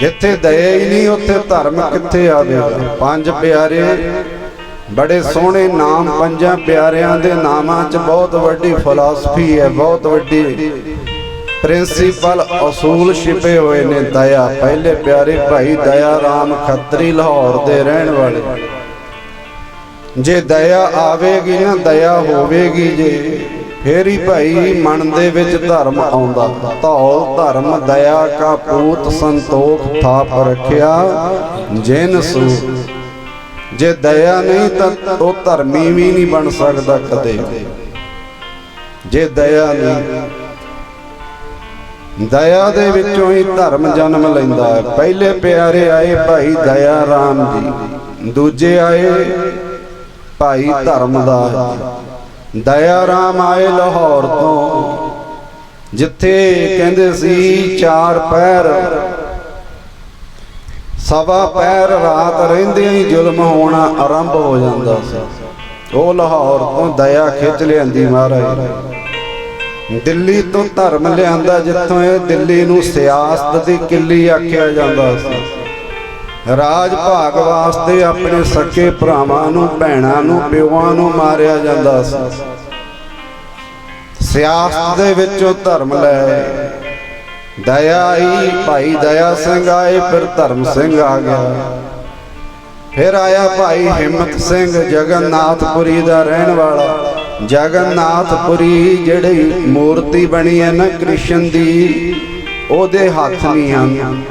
ਜਿੱਥੇ ਦਇਆ ਹੀ ਨਹੀਂ, ਉੱਥੇ ਧਰਮ ਕਿੱਥੇ ਆਵੇਗਾ ਪੰਜ ਪਿਆਰੇ, ਬੜੇ ਸੋਹਣੇ ਨਾਮ, ਪੰਜਾਂ ਪਿਆਰਿਆਂ ਦੇ ਨਾਮਾਂ 'ਚ ਬਹੁਤ ਵੱਡੀ ਫਿਲਾਸਫੀ ਹੈ, ਬਹੁਤ ਵੱਡੀ ਪ੍ਰਿੰਸੀਪਲ ਅਸੂਲ ਛਿਪੇ ਹੋਏ ਨੇ ਦਇਆ। ਪਹਿਲੇ ਪਿਆਰੇ ਭਾਈ ਦਇਆ ਰਾਮ ਖੱਤਰੀ ਲਾਹੌਰ ਦੇ ਰਹਿਣ ਵਾਲੇ। ਜੇ ਦਇਆ ਆਵੇਗੀ ਨਾ, ਦਇਆ ਹੋਵੇਗੀ ਜੇ। ਫੇਰ ਹੀ ਭਾਈ ਮਨ ਦੇ ਵਿੱਚ ਧਰਮ ਆਉਂਦਾ। ਧੌਲ, ਧਰਮ, ਦਇਆ ਕਾ ਪੂਤ ਸੰਤੋਖ ਥਾਪ ਰਖਿਆ, ਜਿਨ ਸੂ। ਜੇ ਦਇਆ ਨਹੀਂ ਤਾਂ ਉਹ ਧਰਮੀ ਵੀ ਨਹੀਂ ਬਣ ਸਕਦਾ ਕਦੇ। ਜੇ ਦਇਆ ਨਹੀਂ, ਦਇਆ ਦੇ ਵਿੱਚੋਂ ਹੀ ਧਰਮ ਜਨਮ ਲੈਂਦਾ ਹੈ। ਪਹਿਲੇ ਪਿਆਰੇ ਆਏ ਭਾਈ ਦਇਆ ਰਾਮ ਜੀ, ਦੂਜੇ ਆਏ ਭਾਈ ਧਰਮ ਦਾ। ਦਇਆ ਰਾਮ ਆਏ ਲਾਹੌਰ ਤੋਂ, ਜਿੱਥੇ ਕਹਿੰਦੇ ਸੀ ਚਾਰ ਪੈਰ। ਸਵਾ ਪੈਰ ਰਾਤ ਰਹਿੰਦਿਆਂ ਹੀ ਜ਼ੁਲਮ ਹੋਣਾ ਆਰੰਭ ਹੋ ਜਾਂਦਾ ਸੀ। ਉਹ ਲਾਹੌਰ ਤੋਂ ਦਇਆ ਖਿੱਚ ਲਿਆਂਦੀ ਮਹਾਰਾਜ। ਦਿੱਲੀ ਤੋਂ ਧਰਮ ਲਿਆਂਦਾ, ਜਿੱਥੋਂ ਇਹ ਦਿੱਲੀ ਨੂੰ ਸਿਆਸਤ ਦੀ ਕਿੱਲੀ ਆਖਿਆ ਜਾਂਦਾ ਸੀ। ਰਾਜ ਭਾਗ ਵਾਸਤੇ ਆਪਣੇ ਸੱਕੇ ਭਰਾਵਾਂ ਨੂੰ, ਭੈਣਾਂ ਨੂੰ, ਪਿਓਾਂ ਨੂੰ ਮਾਰਿਆ ਜਾਂਦਾ ਸੀ। ਸਿਆਸਤ ਦੇ ਵਿੱਚੋਂ ਧਰਮ ਲੈ ਦਇਆ ਭਾਈ ਦਇਆ ਸਿੰਘ ਆਏ, ਫਿਰ ਧਰਮ ਸਿੰਘ ਆ ਗਿਆ। ਫਿਰ ਆਇਆ ਭਾਈ ਹਿੰਮਤ ਸਿੰਘ, ਜਗਨਨਾਥਪੁਰੀ ਦਾ ਰਹਿਣ ਵਾਲਾ। ਜਗਨਨਾਥਪੁਰੀ ਜਿਹੜੀ ਮੂਰਤੀ ਬਣੀ ਹੈ ਨਾ ਕ੍ਰਿਸ਼ਨ ਦੀ, ਉਹਦੇ ਹੱਥ ਨਹੀਂ ਹਨ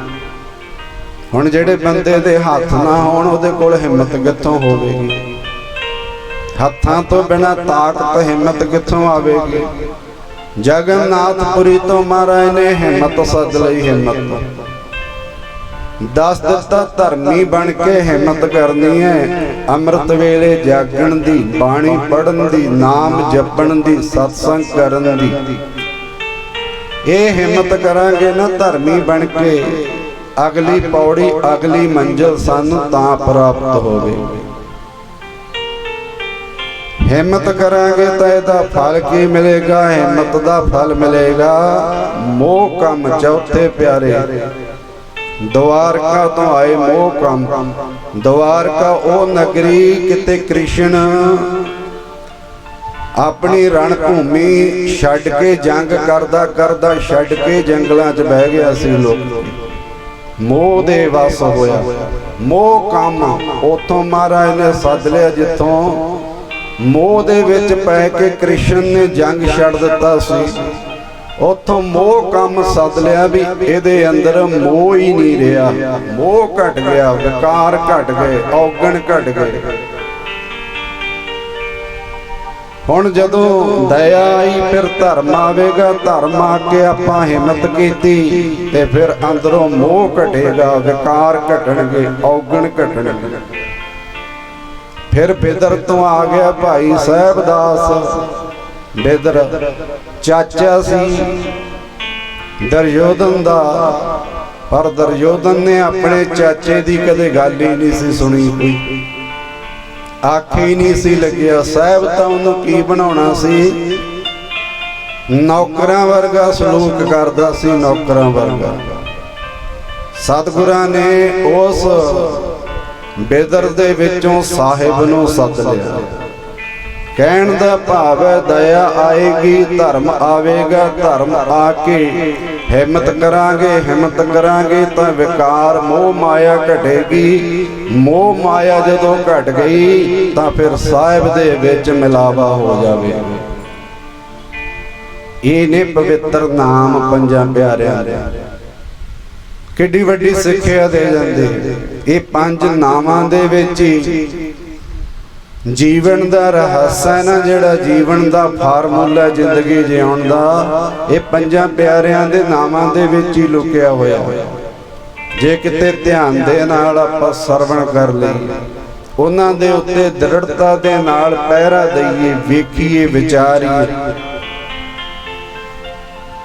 ਹੁਣ ਜਿਹੜੇ ਬੰਦੇ ਦੇ ਹੱਥ ਨਾ ਹੋਣ, ਉਹਦੇ ਕੋਲ ਹਿੰਮਤ ਕਿੱਥੋਂ ਹੋਵੇਗੀ? ਹੱਥਾਂ ਤੋਂ ਬਿਨਾ ਤਾਕਤ ਹਿੰਮਤ ਕਿੱਥੋਂ ਆਵੇਗੀ? ਜਗਨਨਾਥਪੁਰੀ ਤੋਂ ਮਹਾਰਾਜ ਨੇ ਹਿੰਮਤ ਸੱਦ ਲਈ ਹਿੰਮਤ ਦੱਸ ਦਿੱਤਾ, ਧਰਮੀ ਬਣ ਕੇ ਹਿੰਮਤ ਕਰਨੀ ਹੈ। ਅੰਮ੍ਰਿਤ ਵੇਲੇ ਜਾਗਣ ਦੀ, ਬਾਣੀ ਪੜਨ ਦੀ, ਨਾਮ ਜਪਣ ਦੀ, ਸਤਸੰਗ ਕਰਨ ਦੀ। ਇਹ ਹਿੰਮਤ ਕਰਾਂਗੇ ਨਾ ਧਰਮੀ ਬਣ ਕੇ। ਅਗਲੀ ਪੌੜੀ ਅਗਲੀ ਮੰਜ਼ਿਲ ਸਾਨੂੰ ਤਾਂ ਪ੍ਰਾਪਤ ਹੋਵੇਗੀ ਹਿੰਮਤ ਕਰਾਂਗੇ ਤਾਂ ਇਹਦਾ ਫਲ ਕੀ ਮਿਲੇਗਾ? ਹਿੰਮਤ ਦਾ ਫਲ ਮਿਲੇਗਾ। ਮੋਹ ਕੰਮ ਚੌਥੇ ਪਿਆਰੇ। ਦਵਾਰਕਾ ਤੋਂ ਆਏ ਮੋਹ ਕੰਮ। ਦਵਾਰਕਾ ਉਹ ਨਗਰੀ ਕਿਤੇ ਕ੍ਰਿਸ਼ਨ। ਆਪਣੀ ਰਣ ਭੂਮੀ ਛੱਡ ਕੇ ਜੰਗ ਕਰਦਾ ਕਰਦਾ ਛੱਡ ਕੇ ਜੰਗਲਾਂ 'ਚ ਬਹਿ ਗਿਆ ਸੀ ਲੋਕ। ਮੋਹ ਦੇ ਵਸ ਹੋਇਆ। ਮੋਹ ਕੰਮ ਉਥੋਂ ਮਹਾਰਾਜ ਨੇ ਸੱਦ ਲਿਆ ਜਿੱਥੋਂ। ਮੋਹ ਦੇ ਵਿੱਚ ਪੈ ਕੇ ਕ੍ਰਿਸ਼ਨ ਨੇ ਜੰਗ ਛੱਡ ਦਿੱਤਾ ਸੀ। ਉਥੋਂ ਮੋਹ ਕੰਮ ਸੱਦ ਲਿਆ ਵੀ ਇਹਦੇ ਅੰਦਰ ਮੋਹ ਹੀ ਨਹੀਂ ਰਿਹਾ। ਮੋਹ ਘਟ ਗਿਆ, ਵਿਕਾਰ ਘਟ ਗਏ, ਔਗਣ ਘਟ ਗਏ। ਹੁਣ ਜਦੋਂ ਦਇਆ ਆਈ, ਫਿਰ ਧਰਮ ਆਵੇਗਾ, ਧਰਮ ਆ ਕੇ ਆਪਾਂ ਹਿੰਮਤ ਕੀਤੀ ਤੇ ਫਿਰ ਅੰਦਰੋਂ ਮੋਹ ਘਟੇਗਾ, ਵਿਕਾਰ ਘਟਣਗੇ, ਔਗਣ ਘਟਣਗੇ। ਫਿਰ ਬਿਦਰ ਤੋਂ ਆ ਗਿਆ ਭਾਈ ਸਾਹਿਬ ਦਾਸ ਬਿਦਰ ਚਾਚਾ ਸੀ, ਦਰਯੋਧਨ ਦਾ। ਪਰ ਦਰਯੋਧਨ ਨੇ ਆਪਣੇ ਚਾਚੇ ਦੀ ਕਦੇ ਗੱਲ ਹੀ ਨਹੀਂ ਸੀ ਸੁਣੀ ਕੋਈ। ਆਖੇ ਹੀ ਨਹੀਂ ਸੀ ਲੱਗਿਆ। ਸਾਹਿਬ ਤਾਂ ਉਹਨੂੰ ਕੀ ਬਣਾਉਣਾ ਸੀ? ਨੌਕਰਾਂ ਵਰਗਾ ਸਲੂਕ ਕਰਦਾ ਸੀ, ਨੌਕਰਾਂ ਵਰਗਾ। ਸਤਿਗੁਰਾਂ ਨੇ ਉਸ ਬੇਦਰ ਦੇ ਵਿੱਚੋਂ ਸਾਹਿਬ ਨੂੰ ਸੱਦ ਲਿਆ। ਕਹਿਣ ਦਾ ਭਾਵ ਹੈ, ਦਇਆ ਆਏਗੀ, ਧਰਮ ਆਵੇਗਾ, ਧਰਮ ਆ ਕੇ ਹਿੰਮਤ ਕਰਾਂਗੇ ਹਿੰਮਤ ਕਰਾਂਗੇ ਤਾਂ ਵਿਕਾਰ ਮੋਹ ਮਾਇਆ ਘਟੇਗੀ। ਮੋਹ ਮਾਇਆ ਜਦੋਂ ਘਟ ਗਈ ਤਾਂ ਫਿਰ ਸਾਹਿਬ ਦੇ ਵਿੱਚ ਮਿਲਾਵਾ ਹੋ ਜਾਵੇ। ਇਹ ਨੇ ਪਵਿੱਤਰ ਨਾਮ ਪੰਜਾਂ ਪਿਆਰਿਆਂ ਦੇ। ਕਿੱਡੀ ਵੱਡੀ ਸਿੱਖਿਆ ਦੇ ਜਾਂਦੇ। ਇਹ ਪੰਜ ਨਾਵਾਂ ਦੇ ਵਿੱਚ ਹੀ ਜੀਵਨ ਦਾ ਰਹੱਸ ਹੈ ਨਾ ਜਿਹੜਾ ਜੀਵਨ ਦਾ ਫਾਰਮੂਲਾ ਜ਼ਿੰਦਗੀ ਜਿਉਣ ਦਾ, ਇਹ ਪੰਜਾਂ ਪਿਆਰਿਆਂ ਦੇ ਨਾਮਾਂ ਦੇ ਵਿੱਚ ਹੀ ਲੁਕਿਆ ਹੋਇਆ ਜੇ ਕਿਤੇ ਧਿਆਨ ਦੇ ਨਾਲ ਆਪਾਂ ਸਰਵਣ ਕਰ ਲਈਏ, ਉਹਨਾਂ ਦੇ ਉੱਤੇ ਦ੍ਰਿੜਤਾ ਦੇ ਨਾਲ ਪਹਿਰਾ ਦਈਏ, ਵੇਖੀਏ, ਵਿਚਾਰੀਏ